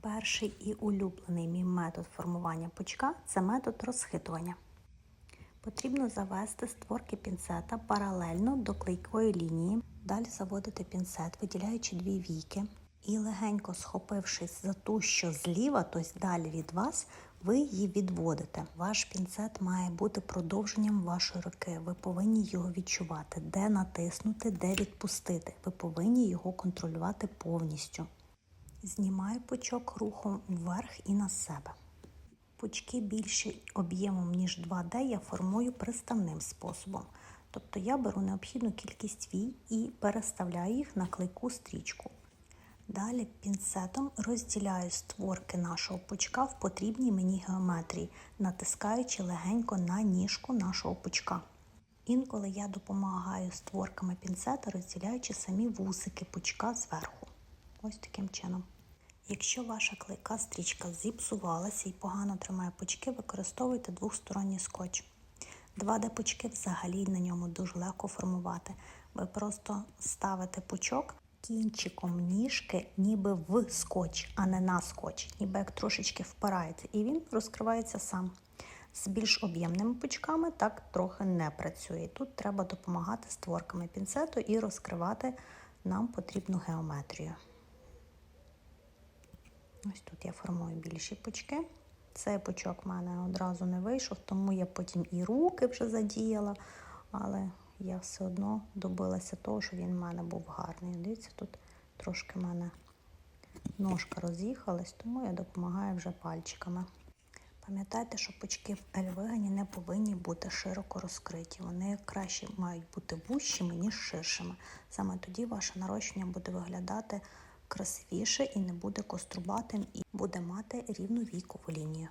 Перший і улюблений мій метод формування пучка це метод розхитування. Потрібно завести створки пінцета паралельно до клейкої лінії. Далі заводити пінцет, виділяючи дві війки. І легенько схопившись за ту, що зліва, тобто далі від вас, ви її відводите. Ваш пінцет має бути продовженням вашої руки. Ви повинні його відчувати, де натиснути, де відпустити. Ви повинні його контролювати повністю. Знімаю пучок рухом вверх і на себе. Пучки більші об'ємом, ніж 2D, я формую приставним способом. Тобто я беру необхідну кількість вій і переставляю їх на клейку стрічку. Далі пінцетом розділяю створки нашого пучка в потрібній мені геометрії, натискаючи легенько на ніжку нашого пучка. Інколи я допомагаю створками пінцета, розділяючи самі вусики пучка зверху. Ось таким чином. Якщо ваша клейка стрічка зіпсувалася і погано тримає пучки, використовуйте двосторонній скотч. 2D пучки взагалі на ньому дуже легко формувати. Ви просто ставите пучок кінчиком ніжки, ніби в скотч, а не на скотч, ніби як трошечки впираєте, і він розкривається сам. З більш об'ємними пучками так трохи не працює. Тут треба допомагати створками пінцету і розкривати нам потрібну геометрію. Ось тут я формую більші пучки. Цей пучок в мене одразу не вийшов, тому я потім і руки вже задіяла, але я все одно добилася того, що він в мене був гарний. Дивіться, тут трошки в мене ножка роз'їхалась, тому я допомагаю вже пальчиками. Пам'ятайте, що пучки в ельвигані не повинні бути широко розкриті. Вони краще мають бути вущими, ніж ширшими. Саме тоді ваше нарощення буде виглядати красивіше і не буде кострубатим, і буде мати рівну вікову лінію.